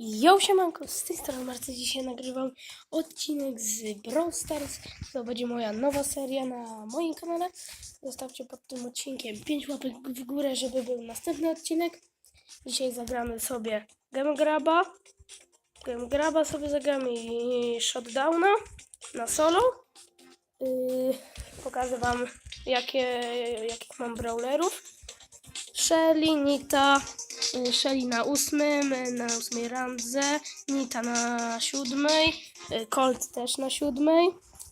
Yo, siemanko, z tej strony Marcy. Dzisiaj nagrywam odcinek z Brawl Stars. To będzie moja nowa seria na moim kanale. Zostawcie pod tym odcinkiem 5 łapek w górę, żeby był następny odcinek. Dzisiaj zagramy sobie Game Graba. Game Graba sobie zagramy i Shotdowna na solo. Yy, pokażę wam jakie, jakich mam brawlerów. Shelly, Nita, Shelly na ósmym, na ósmej randze, Nita na siódmej, Colt też na siódmej,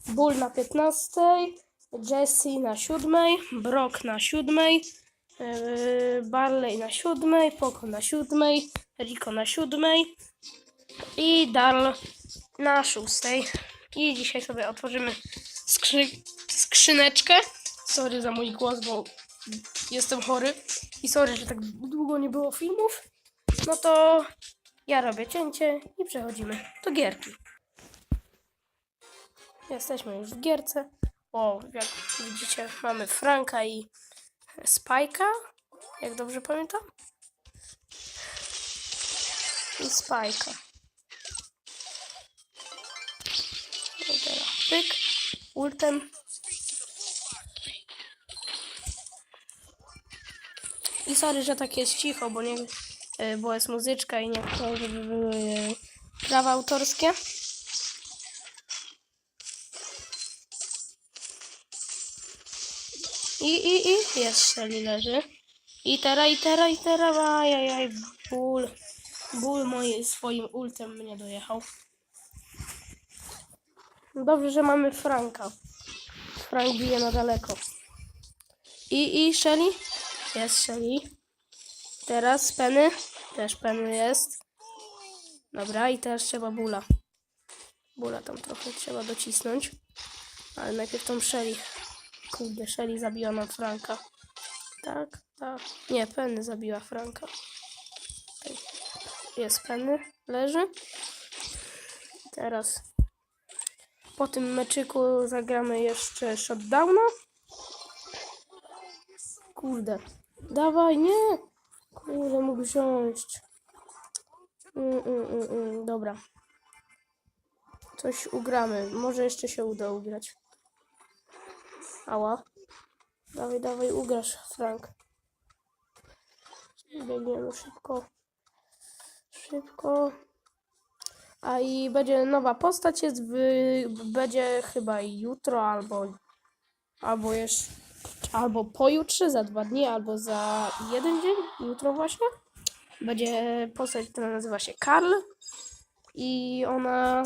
Bull na piętnastej, Jessie na siódmej, Brock na siódmej, y, Barley na siódmej, Poco na siódmej, Rico na siódmej i Darl na szóstej. I dzisiaj sobie otworzymy skrzy skrzyneczkę. Sorry za mój głos, bo jestem chory i sorry, że tak długo nie było filmów, no to ja robię cięcie i przechodzimy do gierki. Jesteśmy już w gierce. O, jak widzicie, mamy Franka i Spajka, jak dobrze pamiętam. I Spajka. No I pyk, ultem. I sorry, że tak jest cicho, bo nie, e, bo jest muzyczka i nie chcę, żeby były e, prawa autorskie. I, i, i Shelly leży. I teraz, i teraz, i teraz, ajajaj, ból. Ból moje swoim ultem mnie dojechał. Dobrze, że mamy Franka. Frank bije na daleko. I, i Shelly? Jest Shelly. Teraz Penny. Też Penny jest. Dobra, i teraz trzeba Bula. Bula tam trochę trzeba docisnąć. Ale najpierw tą Shelly. Kurde, Shelly zabiła nam Franka. Tak, tak. Nie, Penny zabiła Franka. Jest Penny. Leży. Teraz po tym meczyku zagramy jeszcze shutdowna. Kurde. Dawaj, nie! Kurde, mógł wziąć. Mm, mm, mm, mm, dobra. Coś ugramy. Może jeszcze się uda ugrać. Ała. Dawaj, dawaj, ugrasz, Frank. Biegniemy szybko. Szybko. A i będzie nowa postać, jest w, będzie chyba jutro albo albo jeszcze albo pojutrze, za dwa dni, albo za jeden dzień, jutro właśnie. Będzie postać, która nazywa się Karl i ona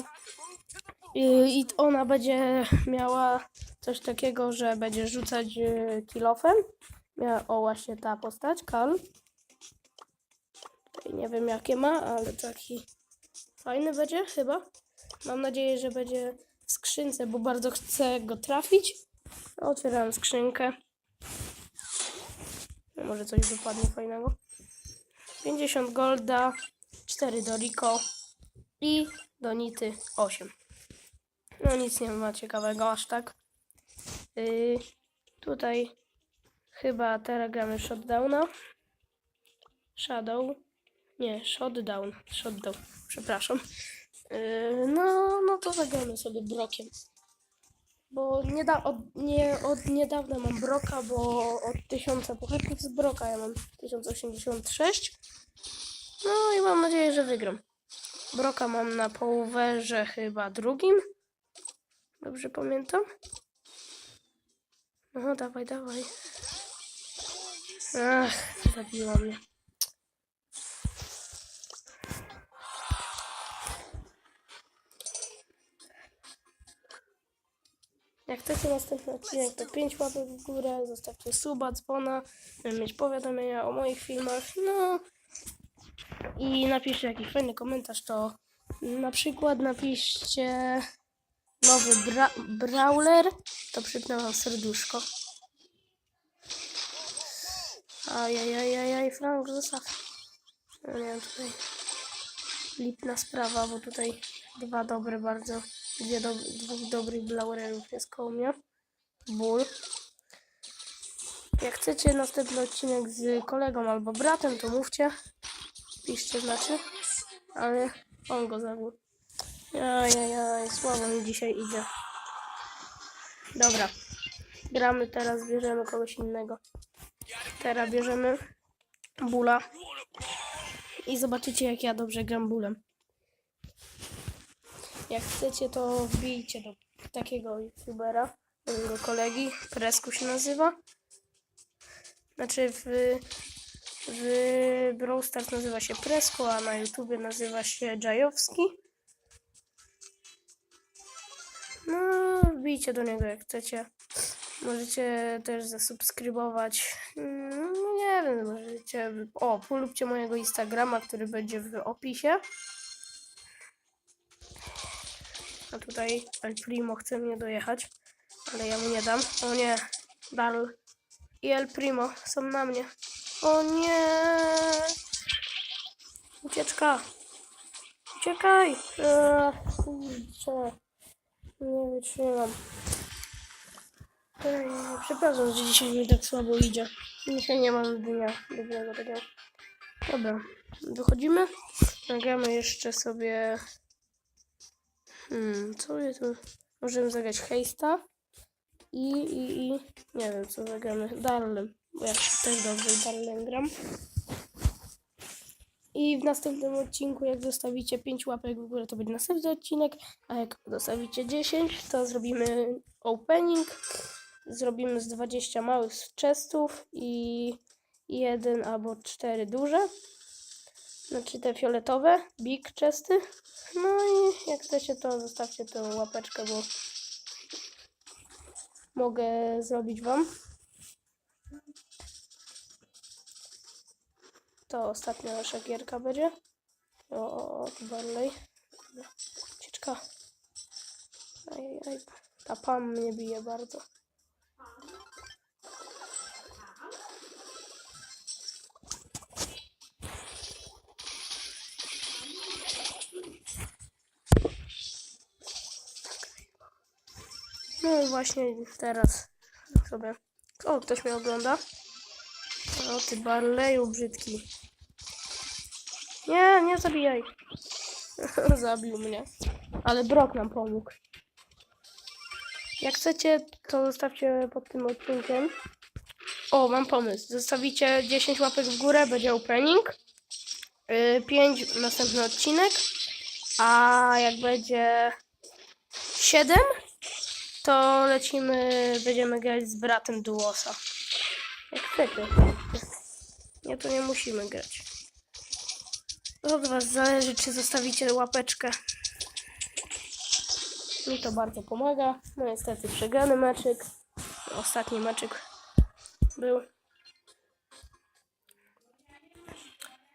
i i ona będzie miała coś takiego, że będzie rzucać e, kilofem. O, właśnie ta postać, Karl. Nie wiem jakie ma, ale taki fajny będzie chyba. Mam nadzieję, że będzie w skrzynce, bo bardzo chcę go trafić. Otwieram skrzynkę. Może coś wypadnie fajnego. 50 golda, 4 do Rico i do Nity 8. No nic nie ma ciekawego aż tak. Yy, tutaj chyba teraz gramy shotdowna. Shadow. Nie, shotdown. Shotdown. Przepraszam. Yy, no, no to zagramy sobie brokiem. Bo nieda od, nie, od niedawna mam broka, bo od 1000 pucharków z broka ja mam 1086. No i mam nadzieję, że wygram. Broka mam na powerze chyba drugim. Dobrze pamiętam? No dawaj, dawaj. Ach, zabiła mnie. Jak chcecie następny odcinek, to 5 łapek w górę, zostawcie suba, dzwona, żeby mieć powiadomienia o moich filmach, no i napiszcie jakiś fajny komentarz, to na przykład napiszcie nowy bra brawler, to przypnę wam serduszko. Ajajajajaj, Frank, zostaw. No nie wiem, tutaj lipna sprawa, bo tutaj dwa dobre bardzo, dwie do, dwóch dobrych blauerów jest koło mnie. Ból. Jak chcecie następny odcinek z kolegą albo bratem, to mówcie. Piszcie znaczy. ale on go zabił. Jajajaj, słabo mi dzisiaj idzie. Dobra. Gramy teraz, bierzemy kogoś innego. Teraz bierzemy Bula. I zobaczycie, jak ja dobrze gram Bulem. Jak chcecie, to wbijcie do takiego youtubera, mojego kolegi. Presku się nazywa. Znaczy w, w Brawl Stars nazywa się Presko, a na YouTubie nazywa się Jajowski. No, wbijcie do niego jak chcecie. Możecie też zasubskrybować. Mm, No nie wiem, możecie. O, polubcie mojego Instagrama, który będzie w opisie. A tutaj El Primo chce mnie dojechać, ale ja mu nie dam. O nie, Darl i El Primo są na mnie. O nie! Ucieczka! Uciekaj! Eee. Nie wytrzymam. Ej, przepraszam, że dzisiaj mi tak słabo idzie. Dzisiaj nie mam dnia dobrego takiego. Dobra, wychodzimy. Nagramy jeszcze sobie... Hmm, co jest tu? Możemy zagrać Hejsta. I, i, i... Nie wiem, co zagramy. Darlem. Bo ja też dobrze Darlem gram. I w następnym odcinku, jak zostawicie 5 łapek w górę, to będzie następny odcinek. A jak zostawicie 10, to zrobimy opening. Zrobimy z 20 małych chestów i jeden albo cztery duże. Znaczy te fioletowe, big chesty. No i jak chcecie, to zostawcie tą łapeczkę, bo mogę zrobić wam. To ostatnia nasza gierka będzie. O, o, o Barley. Ucieczka. Ajajaj. Ta pan mnie bije bardzo. No właśnie teraz sobie. O, ktoś mnie ogląda. O, ty Barleyu brzydki. Nie, nie zabijaj. Zabił mnie. Ale Brok nam pomógł. Jak chcecie, to zostawcie pod tym odcinkiem. O, mam pomysł. Zostawicie 10 łapek w górę, będzie opening. 5 następny odcinek. A jak będzie 7, to lecimy, będziemy grać z bratem Duosa. Jak chcecie. Nie, to nie musimy grać. Od was zależy, czy zostawicie łapeczkę. Mi to bardzo pomaga. No niestety przegrany meczyk. Ostatni meczyk był.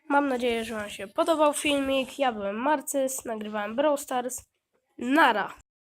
Mam nadzieję, że wam się podobał filmik. Ja byłem Marcys, nagrywałem Brawl Stars. Nara!